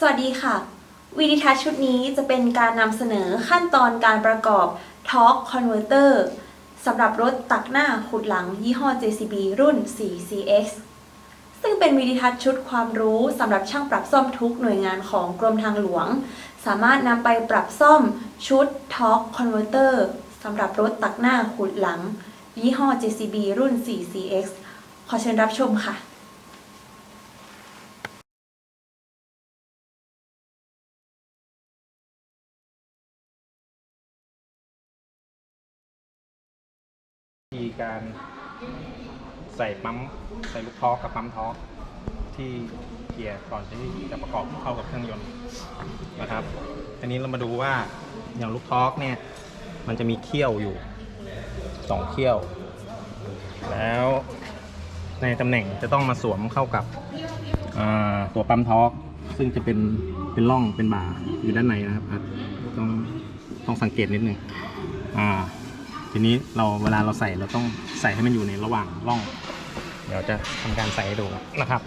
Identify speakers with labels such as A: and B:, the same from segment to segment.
A: สวัสดีค่ะ วิดีทัศชุดนี้จะเป็นการนำเสนอขั้นตอนการประกอบ Torque Converter สำหรับรถตักหน้าขุดหลังยี่ห้อ JCB รุ่น 4CX ซึ่งเป็นวิดีทัศชุดความรู้สำหรับช่างปรับซ่อมทุกหน่วยงานของกรมทางหลวง สามารถนำไปปรับซ่อมชุด Torque Converter สำหรับรถตักหน้าขุดหลัง ยี่ห้อ JCB รุ่น 4CX ขอเชิญรับชมค่ะ
B: ธีการใส่ปั๊มใส่ลูกท้อกับปั๊มท้อที่เกียร์ก่อนที่จะประกอบเข้ากับเครื่องยนต์นะครับทีนี้เรามาดูว่าอย่างลูกท้อเนี่ยมันจะมีเขี้ยวอยู่สองเขี้ยว แล้วในตำแหน่งจะต้องมาสวมเข้ากับตัวปั๊มท้อกซึ่งจะเป็นเป็นร่องเป็นบ่าอยู่ด้านในนะครับต้องต้องสังเกตนิดนึงอ่า ทีนี้เราเวลาเราใส่เราต้องใส่ให้มันอยู่ในระหว่างร่อง เดี๋ยวจะทำการใส่ให้ดูนะครับ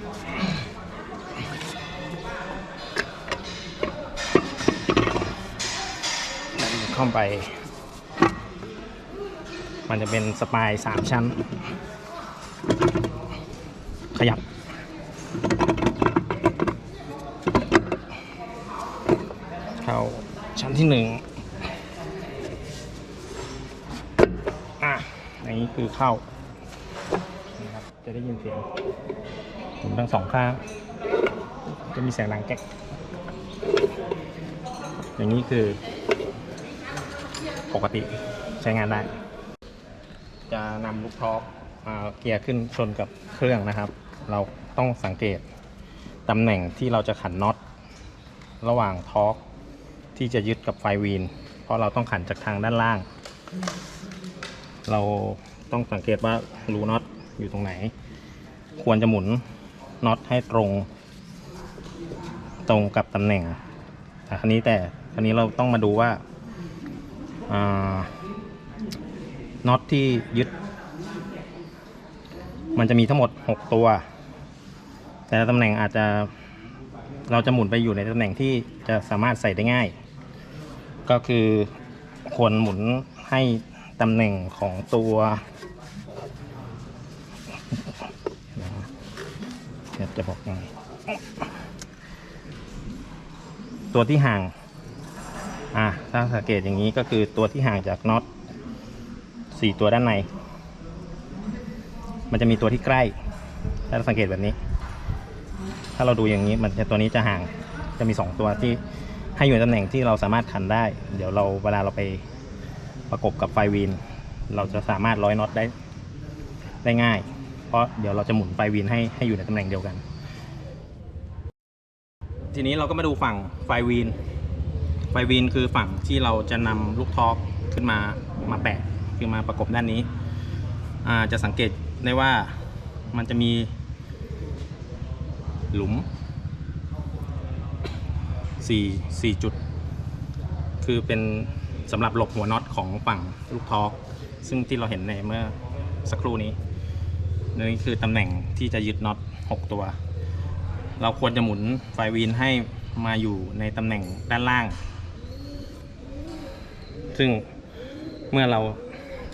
B: แล้วเข้าไป มันจะเป็นสปายสามชั้น ขยับเข้าชั้นที่หนึ่ง อันนี้คือเข้านะครับจะได้ยินเสียงหมุนทั้งสองข้าง จะมีเสียงดังแก๊ก อย่างนี้คือ ปกติใช้งานได้ จะนำลูกทอกอ่าเกียร์ขึ้นชนกับเครื่องนะครับ เราต้องสังเกตตำแหน่งที่เราจะขันน็อตระหว่างทอกที่จะยึดกับไฟวีน เพราะเราต้องขันจากทางด้านล่าง เราต้องสังเกตว่ารูน็อตอยู่ตรงไหน ควรจะหมุนน็อตให้ตรง ตรงกับตำแหน่งแต่คราวนี้แต่คราวนี้เราต้องมาดูว่าอ่าน็อตที่ยึด มันจะมีทั้งหมด 6 ตัว แต่ละตำแหน่งอาจจะเราจะหมุนไปอยู่ในตำแหน่งที่จะสามารถใส่ได้ง่าย ก็คือควรหมุนให้ ตำแหน่งของตัวจะบอกไงตัวที่ห่าง อะถ้าสังเกตอย่างนี้ก็คือตัวที่ห่างจากน็อตสี่ตัวด้านใน มันจะมีตัวที่ใกล้ ถ้าเราสังเกตแบบนี้ ถ้าเราดูอย่างนี้มันจะตัวนี้จะห่าง จะมีสองตัวที่ให้อยู่ในตำแหน่งที่เราสามารถขันได้ เดี๋ยวเราเวลาเราไป ประกบกับไฟวีน เราจะสามารถร้อยน็อตได้ได้ง่าย เพราะเดี๋ยวเราจะหมุนไฟวีนให้ให้อยู่ในตำแหน่งเดียวกัน ทีนี้เราก็มาดูฝั่งไฟวีน ไฟวีนคือฝั่งที่เราจะนำลูกทอกขึ้นมามาแปะคือมาประกบด้านนี้จะสังเกตได้ว่ามันจะมีหลุมสี่สี่จุด คือเป็น สำหรับหลบหัวน็อตของฝั่งลูกทอกซึ่งที่เราเห็นในเมื่อสักครู่นี้นี่คือตำแหน่งที่จะยึดน็อต 6 ตัว เราควรจะหมุนไฟวีนให้มาอยู่ในตำแหน่งด้านล่าง ซึ่งเมื่อเรา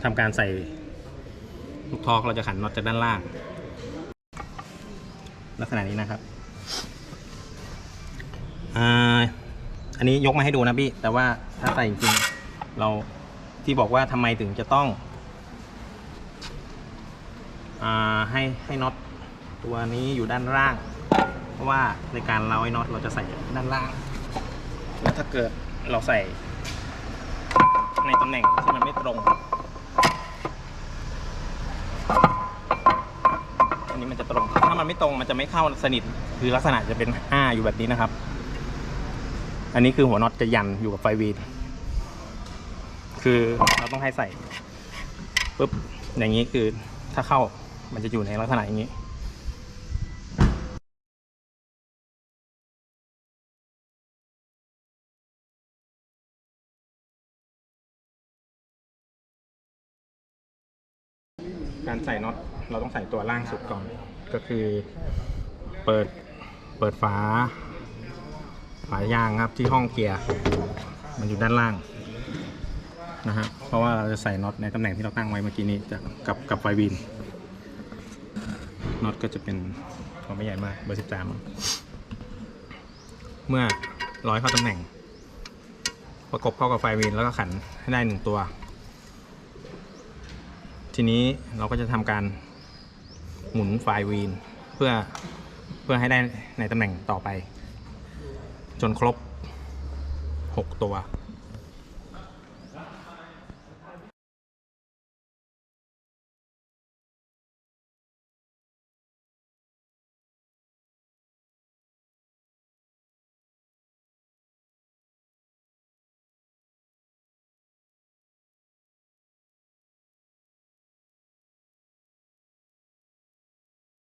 B: ทำการใส่ลูกทอกเราจะขันน็อตจากด้านล่าง ลักษณะนี้นะครับอ่าอันนี้ยกมาให้ดูนะพี่ แต่ว่าถ้าใส่จริง เราที่บอกว่าทำไมถึงจะต้องอให้ให้น็อตตัวนี้อยู่ด้านล่าง เพราะว่าในการเราไอ้น็อตเราจะใส่ด้านล่าง แล้วถ้าเกิดเราใส่ ในตำแหน่งที่มันไม่ตรงอันนี้มันจะตรง ถ้ามันไม่ตรงมันจะไม่เข้าสนิทคือลักษณะจะเป็นอ้าอยู่แบบนี้นะครับ อันนี้คือหัวน็อตจะยันอยู่กับไฟวีน คือเราต้องให้ใส่ปุ๊บอย่างนี้คือถ้าเข้ามันจะอยู่ในลักษณะอย่างนี้การใส่น็อตเราต้องใส่ตัวล่างสุดก่อน ก็คือเปิดเปิดฝา ฝายางครับที่ห้องเกียร์ มันอยู่ด้านล่าง นะฮะเพราะว่าเราจะใส่น็อตในตำแหน่งที่เราตั้งไว้เมื่อกี้นี้จะกับกับไฟวินน็อตก็จะเป็นควาไม่ใหญ่มากเบอร์สิบสามเมื่อร้อยเข้าตำแหน่ง ประกบเข้ากับไฟวินแล้วก็ขันให้ได้หนึ่งตัว ทีนี้เราก็จะทำการหมุนไฟวีนเพื่อเพื่อให้ได้ในตำแหน่งต่อไป จนครบ 6 ตัว